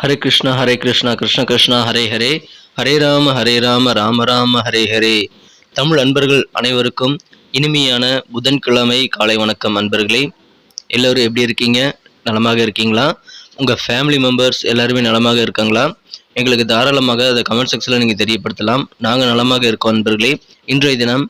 ஹரே கிருஷ்ணா ஹரே கிருஷ்ணா கிருஷ்ண கிருஷ்ணா ஹரே ஹரே. ஹரே ராம ஹரே ராம ராம ராம ஹரே ஹரே. தமிழ் அன்பர்கள் அனைவருக்கும் இனிமையான புதன்கிழமை காலை வணக்கம் அன்பர்களே. எல்லோரும் எப்படி இருக்கீங்க? நலமாக இருக்கீங்களா? உங்கள் ஃபேமிலி மெம்பர்ஸ் எல்லாருமே நலமாக இருக்காங்களா? எங்களுக்கு தாராளமாக அதை கமெண்ட் செக்ஷனில் நீங்கள் தெரியப்படுத்தலாம். நாங்கள் நலமாக இருக்கோம் அன்பர்களே. இன்றைய தினம்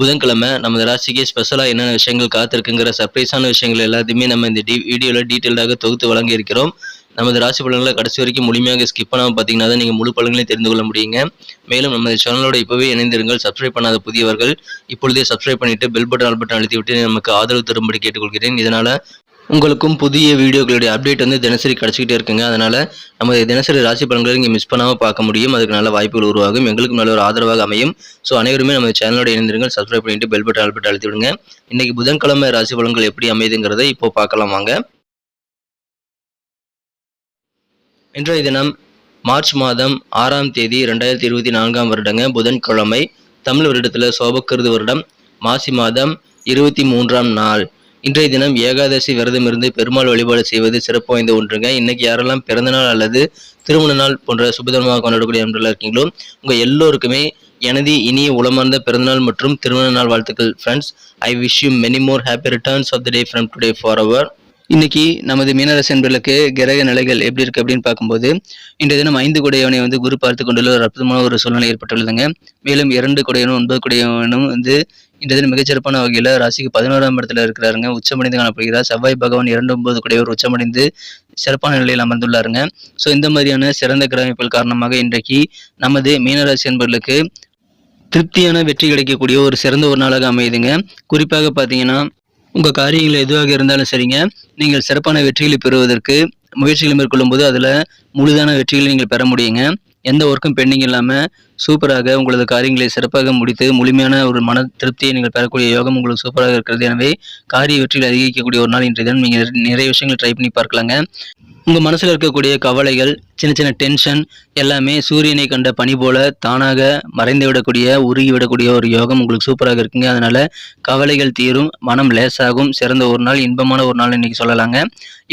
புதன்கிழமை நமது ராசிக்கு ஸ்பெஷலாக என்னென்ன விஷயங்கள் காத்திருக்குங்கிற சர்ப்ரைஸான விஷயங்கள் எல்லாத்தையுமே நம்ம இந்த டி வீடியோவில் டீட்டெயில்டாக தொகுத்து வழங்கி இருக்கிறோம் நமது ராசி பலன்களை கடைசி வரைக்கும் முழுமையாக ஸ்கிப் பண்ணாமல் பார்த்தீங்கன்னா தான் நீங்கள் முழு பலன்களையும் தெரிந்து கொள்ள முடியுங்க. மேலும் நமது சேனலோட இப்போவே இணைந்திருங்கள். சப்ஸ்கிரைப் பண்ணாத புதியவர்கள் இப்பொழுதே சப்ஸ்கிரைப் பண்ணிட்டு பெல் பட்டன் ஆல் பட்டன் அழுத்திவிட்டு நமக்கு ஆதரவு தரும்படி கேட்டுக்கொள்கிறேன். இதனால் உங்களுக்கும் புதிய வீடியோக்களுடைய அப்டேட் வந்து தினசரி கிடச்சிக்கிட்டே இருக்குங்க. அதனால் நமது தினசரி ராசி பலன்களை நீங்கள் மிஸ் பண்ணாமல் பார்க்க முடியும். அதுக்கு நல்ல வாய்ப்புகள் உருவாகும். எங்களுக்கும் நல்ல ஒரு ஆதரவாக அமையும். ஸோ அனைவருமே நம்ம சேனலோட இணைந்திருங்கள். சப்ஸ்கிரைப் பண்ணிட்டு பெல் பட்டன் ஆல் பட்டன் அழுத்தி விடுங்க. இன்றைக்கி புதன்கிழமை ராசி பலன்கள் எப்படி அமைதுங்கிறத இப்போ பார்க்கலாம் வாங்க. இன்றைய தினம் மார்ச் மாதம் ஆறாம் தேதி ரெண்டாயிரத்தி இருபத்தி நான்காம் வருடங்க புதன்கிழமை தமிழ் வருடத்தில் சோபக்கிருது வருடம் மாசி மாதம் இருபத்தி மூன்றாம் நாள். இன்றைய தினம் ஏகாதசி விரதம் இருந்து பெருமாள் வழிபாடு செய்வது சிறப்பு வாய்ந்த ஒன்றுங்க. இன்னைக்கு யாரெல்லாம் பிறந்தநாள் அல்லது திருமண நாள் போன்ற சுபதினமாக கொண்டாடக்கூடிய அன்றெல்லாம் இருக்கீங்களோ உங்கள் எல்லோருக்குமே எனது இனிய உளமார்ந்த பிறந்தநாள் மற்றும் திருமண நாள் வாழ்த்துக்கள். Friends I wish you many more happy returns of the day from today for அவர் இன்னைக்கு நமது மீனராசி என்பர்களுக்கு கிரக நிலைகள் எப்படி இருக்கு அப்படின்னு பார்க்கும்போது இன்றைய தினம் ஐந்து குடையவனை வந்து குரு பார்த்து கொண்டுள்ள ஒரு அற்புதமான ஒரு சூழ்நிலை ஏற்பட்டுள்ளதுங்க. மேலும் இரண்டு குடையவனும் ஒன்பது குடையவனும் வந்து இன்றைய தினம் மிகச்சிறப்பான வகையில் ராசிக்கு பதினோராம் இடத்துல இருக்கிறாருங்க. உச்சமடைந்து காணப்படுகிறார். செவ்வாய் பகவான் இரண்டு ஒன்பது குடையவர் உச்சமடைந்து சிறப்பான நிலையில் அமர்ந்துள்ளாருங்க. ஸோ இந்த மாதிரியான சிறந்த கிரகமைப்புகள் காரணமாக இன்றைக்கு நமது மீனராசி என்பர்களுக்கு திருப்தியான வெற்றி கிடைக்கக்கூடிய ஒரு சிறந்த ஒரு நாளாக அமையுதுங்க. குறிப்பாக பார்த்தீங்கன்னா உங்கள் காரியங்கள் எதுவாக இருந்தாலும் சரிங்க. நீங்கள் சிறப்பான வெற்றிகளை பெறுவதற்கு முயற்சிகளை மேற்கொள்ளும் போது அதில் முழுதான வெற்றிகளை நீங்கள் பெற முடியுங்க. எந்த ஒர்க்கும் பெண்டிங் இல்லாமல் சூப்பராக உங்களது காரியங்களை சிறப்பாக முடித்து முழுமையான ஒரு மன திருப்தியை நீங்கள் பெறக்கூடிய யோகம் உங்களுக்கு சூப்பராக இருக்கிறது. எனவே காரிய வெற்றிகள் அதிகரிக்கக்கூடிய ஒரு நாள் இன்றைய தினம். நீங்கள் நிறைய விஷயங்கள் ட்ரை பண்ணி பார்க்கலாங்க. உங்கள் மனசில் இருக்கக்கூடிய கவலைகள் சின்ன சின்ன டென்ஷன் எல்லாமே சூரியனை கண்ட பனி போல தானாக மறைந்து விடக்கூடிய உருகி விடக்கூடிய ஒரு யோகம் உங்களுக்கு சூப்பராக இருக்குங்க. அதனால் கவலைகள் தீரும் மனம் லேசாகும் சிறந்த ஒரு நாள் இன்பமான ஒரு நாள் இன்றைக்கி சொல்லலாங்க.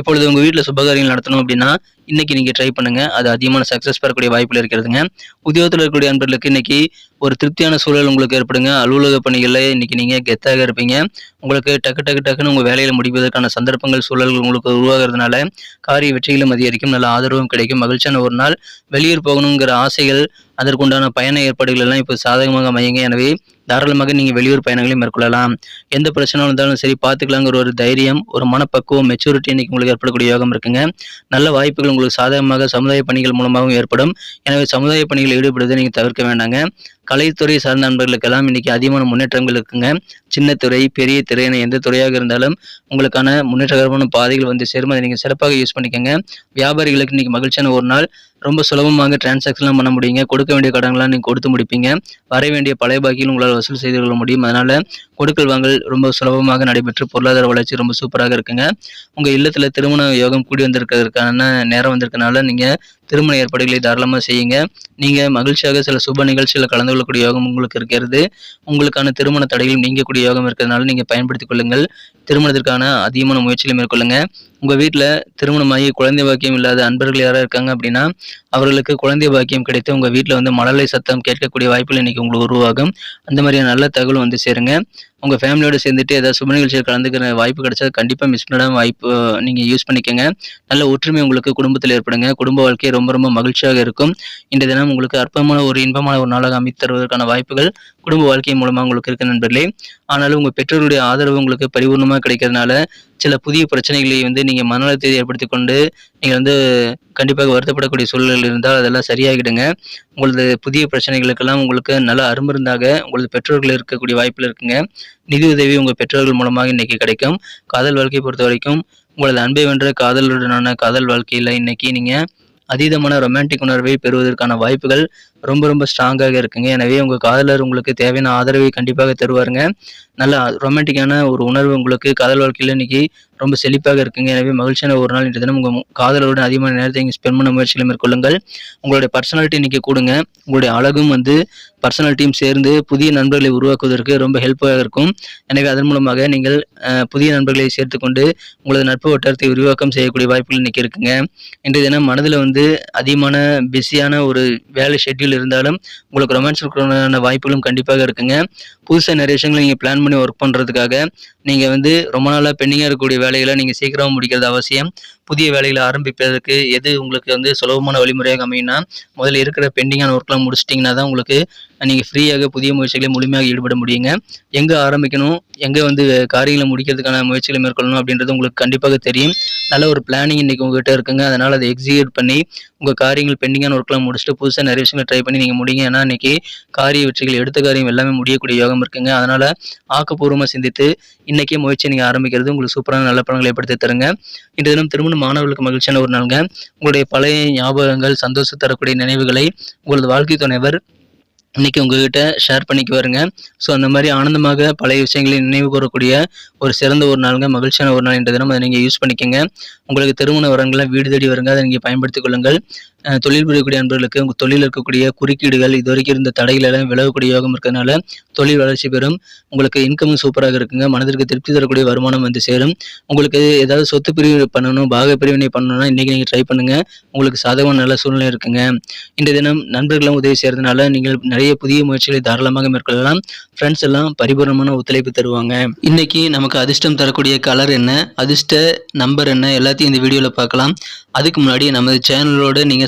இப்பொழுது உங்கள் வீட்டில் சுபகாரியங்கள் நடத்தணும் அப்படின்னா இன்றைக்கி நீங்கள் ட்ரை பண்ணுங்கள் அது அதிகமான சக்ஸஸ் பெறக்கூடிய வாய்ப்பில் இருக்கிறதுங்க. உத்தியோகத்தில் இருக்கக்கூடிய அன்பர்களுக்கு இன்னைக்கு ஒரு திருப்தியான சூழல் உங்களுக்கு ஏற்படுங்க. அலுவலக பணிகளில் இன்னைக்கு நீங்கள் கெத்தாக இருப்பீங்க. உங்களுக்கு டக்கு டக்கு டக்குன்னு உங்கள் வேலையில் முடிப்பதற்கான சந்தர்ப்பங்கள் சூழல்கள் உங்களுக்கு உருவாகிறதுனால காரிய வெற்றிகளும் அதிகரிக்கும். நல்ல ஆதரவும் கிடைக்கும். மகிழ்ச்சியான ஒரு நாள். வெளியூர் போகணுங்கிற ஆசைகள் அதற்குண்டான பயண ஏற்பாடுகள் எல்லாம் இப்போ சாதகமாக அமையுங்க. எனவே தாராளமாக நீங்கள் வெளியூர் பயணங்களை மேற்கொள்ளலாம். எந்த பிரச்சனை இருந்தாலும் சரி பார்த்துக்கலாங்கிற ஒரு தைரியம் ஒரு மனப்பக்குவம் மெச்சூரிட்டி இன்னைக்கு உங்களுக்கு ஏற்படக்கூடிய யோகம் இருக்குங்க. நல்ல வாய்ப்புகள் உங்களுக்கு சாதகமாக சமுதாய பணிகள் மூலமாகவும் ஏற்படும். எனவே சமுதாய பணிகளில் ஈடுபடுவதை நீங்கள் தவிர்க்க வேண்டாங்க. கலைத்துறை சார்ந்த நண்பர்களுக்கெல்லாம் இன்னைக்கு அதிகமான முன்னேற்றங்கள் இருக்குங்க. சின்ன துறை பெரிய துறை என எந்த துறையாக இருந்தாலும் உங்களுக்கான முன்னேற்றகரமான பாதைகள் வந்து சேரும். அதை நீங்கள் சிறப்பாக யூஸ் பண்ணிக்கோங்க. வியாபாரிகளுக்கு இன்னைக்கு மகிழ்ச்சியான ஒரு நாள். ரொம்ப சுலபமாக டிரான்சாக்ஷன்லாம் பண்ண முடியுங்க. கொடுக்க வேண்டிய கடன்கள்லாம் நீங்கள் கொடுத்து முடிப்பீங்க. வர வேண்டிய பழைய பாக்கியில் உங்களால் வசூல் செய்து கொள்ள முடியும். அதனால் கொடுக்கல் வாங்கல் ரொம்ப சுலபமாக நடைபெற்று பொருளாதார வளர்ச்சி ரொம்ப சூப்பராக இருக்குங்க. உங்கள் இல்லத்தில் திருமண யோகம் கூடி வந்திருக்கிறதுக்கான நேரம் வந்திருக்கனால நீங்கள் திருமண ஏற்பாடுகளை தாராளமாக செய்யுங்க. நீங்கள் மகிழ்ச்சியாக சில சுப நிகழ்ச்சியில் கலந்து கொள்ளக்கூடிய யோகம் உங்களுக்கு இருக்கிறது. உங்களுக்கான திருமண தடைகள் நீங்கக்கூடிய யோகம் இருக்கிறதுனால நீங்கள் பயன்படுத்திக் கொள்ளுங்கள். திருமணத்திற்கான அதிகமான முயற்சிகளை மேற்கொள்ளுங்க. உங்கள் வீட்டில் திருமணமாகி குழந்தை பாக்கியம் இல்லாத அன்பர்கள் யாராவது இருக்காங்க அப்படின்னா அவர்களுக்கு குழந்தை பாக்கியம் கிடைத்து உங்கள் வீட்டில் வந்து மழலை சத்தம் கேட்கக்கூடிய வாய்ப்புகள் இன்னைக்கு உங்களுக்கு உருவாகும். அந்த மாதிரியான நல்ல தகவல் வந்து சேருங்க. உங்கள் ஃபேமிலியோடு சேர்ந்துட்டு ஏதாவது சுப நிகழ்ச்சியில் கலந்துக்கிற வாய்ப்பு கிடைச்சா கண்டிப்பாக மிஸ் பண்ணாம வாய்ப்பு நீங்கள் யூஸ் பண்ணிக்கோங்க. நல்ல ஒற்றுமை உங்களுக்கு குடும்பத்தில் ஏற்படுங்க. குடும்ப வாழ்க்கை ரொம்ப ரொம்ப மகிழ்ச்சியாக இருக்கும். இந்த தினம் உங்களுக்கு அற்பமான ஒரு இன்பமான ஒரு நாளாக அமைத்து தருவதற்கான வாய்ப்புகள் குடும்ப வாழ்க்கை மூலமாக உங்களுக்கு இருக்க நண்பர்களே. ஆனாலும் உங்கள் பெற்றோருடைய ஆதரவு உங்களுக்கு பரிபூர்ணமாக கிடைக்கிறதுனால சில புதிய பிரச்சனைகளை வந்து நீங்கள் மனநலத்தை ஏற்படுத்தி கொண்டு நீங்கள் வந்து கண்டிப்பாக வருத்தப்படக்கூடிய சூழல் இருந்தால் அதெல்லாம் சரியாகிடுங்க. உங்களது புதிய பிரச்சனைகளுக்கெல்லாம் உங்களுக்கு நல்ல அருமருந்தாக உங்களது பெற்றோர்கள் இருக்கக்கூடிய வாய்ப்பில் இருக்குங்க. நிதி உதவி உங்கள் பெற்றோர்கள் மூலமாக இன்னைக்கு கிடைக்கும். காதல் வாழ்க்கையை பொறுத்த வரைக்கும் உங்களது அன்பை வென்ற காதலுடனான காதல் வாழ்க்கையில் இன்னைக்கு நீங்கள் அதீதமான ரொமான்டிக் உணர்வை பெறுவதற்கான வாய்ப்புகள் ரொம்ப ரொம்ப ஸ்ட்ராங்காக இருக்குங்க. எனவே உங்கள் காதலர் உங்களுக்கு தேவையான ஆதரவை கண்டிப்பாக தருவாருங்க. நல்ல ரொமான்டிக்கான ஒரு உணர்வு உங்களுக்கு காதல் வாழ்க்கையில் இன்னைக்கு ரொம்ப செழிப்பாக இருக்குங்க. எனவே மகிழ்ச்சியான ஒரு நாள் இன்று தினம் உங்கள் காதலருடன் அதிகமான நேரத்தை இங்கே ஸ்பெண்ட் பண்ண முயற்சிகளை மேற்கொள்ளுங்கள். உங்களுடைய பர்சனாலிட்டி இன்னைக்கு கூடுங்க. உங்களுடைய அழகும் வந்து பர்சனாலிட்டியும் சேர்ந்து புதிய நண்பர்களை உருவாக்குவதற்கு ரொம்ப ஹெல்ப்பாக இருக்கும். எனவே அதன் மூலமாக நீங்கள் புதிய நண்பர்களை சேர்த்துக்கொண்டு உங்களது நட்பு வட்டாரத்தை விரிவாக்கம் செய்யக்கூடிய வாய்ப்புகள் இன்னைக்கு இருக்குங்க. இன்றைய தினம் மனதில் வந்து அதிகமான பிஸியான ஒரு வேலை ஷெட்யூல் இருந்தாலும் உங்களுக்கு ரொமான்ஸ் இருக்கிற வாய்ப்புகளும் கண்டிப்பாக இருக்குங்க. புதுசாக நிறைய விஷயங்களை நீங்கள் பிளான் பண்ணி ஒர்க் பண்ணுறதுக்காக நீங்கள் வந்து ரொம்ப நாளாக பெண்டிங்காக இருக்கக்கூடிய வேலைகளை நீங்கள் சீக்கிரமாக முடிக்கிறது அவசியம். புதிய வேலைகளை ஆரம்பிப்பதற்கு எது உங்களுக்கு வந்து சுலபமான வழிமுறையாக அமையும்னா முதல்ல இருக்கிற பெண்டிங்கான ஒர்க்லாம் முடிச்சிட்டிங்கன்னா தான் உங்களுக்கு நீங்கள் ஃப்ரீயாக புதிய முயற்சிகளை முழுமையாக ஈடுபட முடியுங்க. எங்கே ஆரம்பிக்கணும் எங்கே வந்து காரியங்களை முடிக்கிறதுக்கான முயற்சிகளை மேற்கொள்ளணும் அப்படின்றது உங்களுக்கு கண்டிப்பாக தெரியும். நல்ல ஒரு பிளானிங் இன்றைக்கி உங்ககிட்ட இருக்குங்க. அதனால் அதை எக்ஸிக்யூட் பண்ணி உங்கள் காரியங்கள் பெண்டிங்கான ஒர்க்லாம் முடிச்சுட்டு புதுசாக நிறைய விஷயங்களை ட்ரை பண்ணி நீங்கள் முடியுங்க ஏன்னா இன்றைக்கி காரிய வெற்றிகள் எடுத்த காரியம் எல்லாமே முடியக்கூடிய யோகம் இருக்குங்க. அதனால் ஆக்கப்பூர்வமாக சிந்தித்து இன்றைக்கே முயற்சி நீங்கள் ஆரம்பிக்கிறது உங்களுக்கு சூப்பரான நல்ல பலன்களை ஏற்படுத்தி தருங்க. இன்று தினம் திருமண மாணவர்களுக்கு மகிழ்ச்சியான ஒரு நாளுங்க. உங்களுடைய பழைய ஞாபகங்கள் சந்தோஷம் தரக்கூடிய நினைவுகளை உங்களது வாழ்க்கை துணைவர் இன்னைக்கு உங்ககிட்ட ஷேர் பண்ணிக்குவாருங்க. ஸோ அந்த மாதிரி ஆனந்தமாக பழைய விஷயங்களை நினைவு கூறக்கூடிய ஒரு சிறந்த ஒரு நாளுங்க. மகிழ்ச்சியான ஒரு நாள் என்ற தினம். அதை நீங்கள் யூஸ் பண்ணிக்கோங்க. உங்களுக்கு திருமண வரங்களை வீடு தேடி வருங்க. அதை நீங்கள் பயன்படுத்திக் கொள்ளுங்கள். தொழில் புரியக்கூடிய நண்பர்களுக்கு உங்கள் தொழில் இருக்கக்கூடிய குறுக்கீடுகள் இது வரைக்கும் இருந்த தடைகளெல்லாம் விலகக்கூடிய யோகம் இருக்கிறதுனால தொழில் வளர்ச்சி பெறும். உங்களுக்கு இன்கமும் சூப்பராக இருக்குங்க. மனதிற்கு திருப்தி தரக்கூடிய வருமானம் வந்து சேரும். உங்களுக்கு ஏதாவது சொத்து பிரிவு பண்ணணும் பாக பிரிவினை பண்ணணும்னா இன்றைக்கி நீங்கள் ட்ரை பண்ணுங்க. உங்களுக்கு சாதகமான நல்ல சூழ்நிலை இருக்குங்க. இந்த தினம் நண்பர்களும் உதவி செய்கிறதுனால நீங்கள் நிறைய புதிய முயற்சிகளை தாராளமாக மேற்கொள்ளலாம். ஃப்ரெண்ட்ஸ் எல்லாம் பரிபூர்ணமான ஒத்துழைப்பு தருவாங்க. இன்னைக்கு நமக்கு அதிர்ஷ்டம் தரக்கூடிய கலர் என்ன? அதிர்ஷ்ட நம்பர் என்ன? எல்லாத்தையும் இந்த வீடியோவில் பார்க்கலாம். அதுக்கு முன்னாடி நமது சேனலோடு நீங்கள்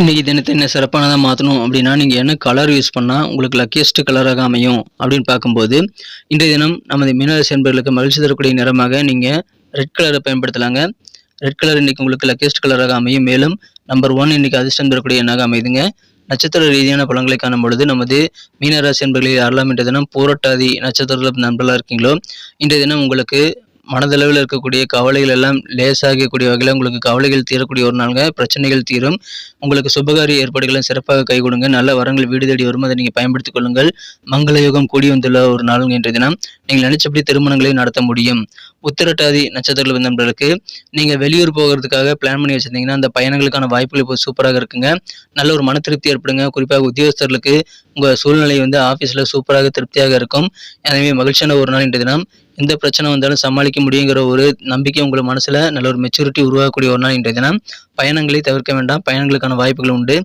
இன்றைக்கி தினத்தை என்ன சிறப்பானதாக மாற்றணும் அப்படின்னா நீங்கள் என்ன கலர் யூஸ் பண்ணால் உங்களுக்கு லக்கியஸ்ட் கலராக அமையும் அப்படின்னு பார்க்கும்போது இன்றைய தினம் நமது மீனராசி என்பர்களுக்கு மகிழ்ச்சி தரக்கூடிய நிறமாக நீங்கள் ரெட் கலரை பயன்படுத்தலாங்க. ரெட் கலர் இன்னைக்கு உங்களுக்கு லக்கியஸ்ட் கலராக அமையும். மேலும் நம்பர் ஒன் இன்னைக்கு அதிர்ஷ்டம் தரக்கூடிய எண்ணாக அமைதுங்க. நட்சத்திர ரீதியான பலன்களை காணும் பொழுது நமது மீனராசி என்பர்களில் யாரெல்லாம் இன்றைய தினம் போராட்டாதி நட்சத்திரத்தில் நண்பர்களாக இருக்கீங்களோ இன்றைய தினம் உங்களுக்கு மனதளவில் இருக்கக்கூடிய கவலைகள் எல்லாம் லேசாகக்கூடிய வகையில் உங்களுக்கு கவலைகள் தீரக்கூடிய ஒரு நாளுங்க. பிரச்சனைகள் தீரும். உங்களுக்கு சுபகாரிய ஏற்பாடுகளும் சிறப்பாக கை கொடுங்க. நல்ல வரங்கள் வீடு தேடி வரும். அதை நீங்கள் பயன்படுத்திக் கொள்ளுங்கள். மங்கள யோகம் கூடி வந்துள்ள ஒரு நாளுங்க இன்றைய தினம். நீங்கள் நினைச்சபடி திருமணங்களை நடத்த முடியும். உத்திரட்டாதி நட்சத்திரத்தில் வந்தவர்களுக்கு நீங்கள் வெளியூர் போகிறதுக்காக பிளான் பண்ணி வச்சிருந்தீங்கன்னா அந்த பயணங்களுக்கான வாய்ப்புகள் இப்போ சூப்பராக இருக்குங்க. நல்ல ஒரு மன திருப்தி ஏற்படுங்க. குறிப்பாக உத்தியோகஸ்தர்களுக்கு உங்கள் சூழ்நிலை வந்து ஆஃபீஸில் சூப்பராக திருப்தியாக இருக்கும். எனவே மகிழ்ச்சியான ஒரு நாள் இன்றைய தினம். எந்த பிரச்சனை வந்தாலும் சமாளிக்க முடியுங்கிற ஒரு நம்பிக்கை உங்கள் மனசில் நல்ல ஒரு மெச்சூரிட்டி உருவாக்கக்கூடிய ஒரு நாள் இன்றைய தினம். பயணங்களை தவிர்க்க வேண்டாம். பயணங்களுக்கான வாய்ப்புகள் உண்டு.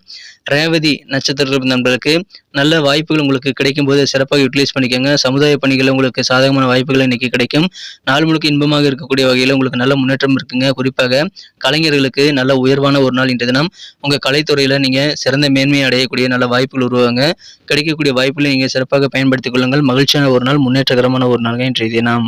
ரேவதி நட்சத்திர நண்பர்களுக்கு நல்ல வாய்ப்புகள் உங்களுக்கு கிடைக்கும் போது சிறப்பாக யூட்டிலைஸ் பண்ணிக்கோங்க. சமுதாய பணிகளில் உங்களுக்கு சாதகமான வாய்ப்புகள் இன்னைக்கு கிடைக்கும். நாள் முழுக்க இன்பமாக இருக்கக்கூடிய வகையில் உங்களுக்கு நல்ல முன்னேற்றம் இருக்குங்க. குறிப்பாக கலைஞர்களுக்கு நல்ல உயர்வான ஒரு நாள் இன்றைய தினம். உங்கள் கலைத்துறையில் நீங்கள் சிறந்த மேன்மையை அடையக்கூடிய நல்ல வாய்ப்புகள் உருவாங்க. கிடைக்கக்கூடிய வாய்ப்புகளை நீங்கள் சிறப்பாக பயன்படுத்திக் கொள்ளுங்கள். மகிழ்ச்சியான ஒரு நாள் முன்னேற்றகரமான ஒரு நாள்கள் இன்றைய தினம்.